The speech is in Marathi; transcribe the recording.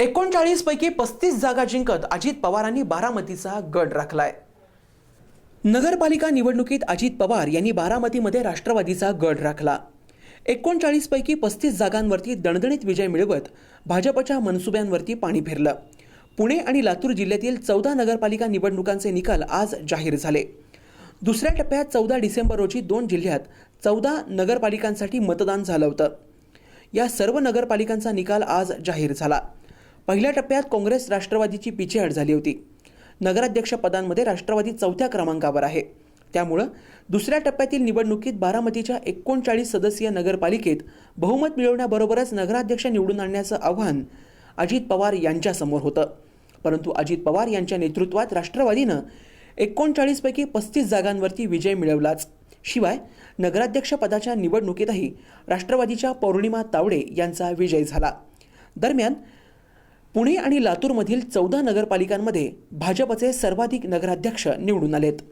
एकोणचाळीस पैकी पस्तीस जागा जिंकत अजित पवारांनी बारामतीचा गड राखलाय. नगरपालिका निवडणुकीत अजित पवार यांनी बारामतीमध्ये राष्ट्रवादीचा गड राखला. एकोणचाळीस पैकी पस्तीस जागांवरती दणदणीत विजय मिळवत भाजपच्या मनसुब्यांवरती पाणी फिरलं. पुणे आणि लातूर जिल्ह्यातील चौदा नगरपालिका निवडणुकांचे निकाल आज जाहीर झाले. दुसऱ्या टप्प्यात चौदा डिसेंबर रोजी दोन जिल्ह्यात चौदा नगरपालिकांसाठी मतदान झालं होतं. या सर्व नगरपालिकांचा निकाल आज जाहीर झाला. पहिल्या टप्प्यात काँग्रेस राष्ट्रवादीची पिछेहाट झाली होती. नगराध्यक्ष पदांमध्ये राष्ट्रवादी चौथ्या क्रमांकावर आहे. त्यामुळं दुसऱ्या टप्प्यातील निवडणुकीत बारामतीच्या एकोणचाळीस सदस्यीय नगरपालिकेत बहुमत मिळवण्याबरोबरच नगराध्यक्ष निवडून आणण्याचं आव्हान अजित पवार यांच्यासमोर होतं. परंतु अजित पवार यांच्या नेतृत्वात राष्ट्रवादीनं एकोणचाळीसपैकी पस्तीस जागांवरती विजय मिळवलाच. शिवाय नगराध्यक्ष पदाच्या निवडणुकीतही राष्ट्रवादीच्या पौर्णिमा तावडे यांचा विजय झाला. दरम्यान पुणे आणि लातूरमधील चौदा नगरपालिकांमध्ये भाजपचे सर्वाधिक नगराध्यक्ष निवडून आलेत.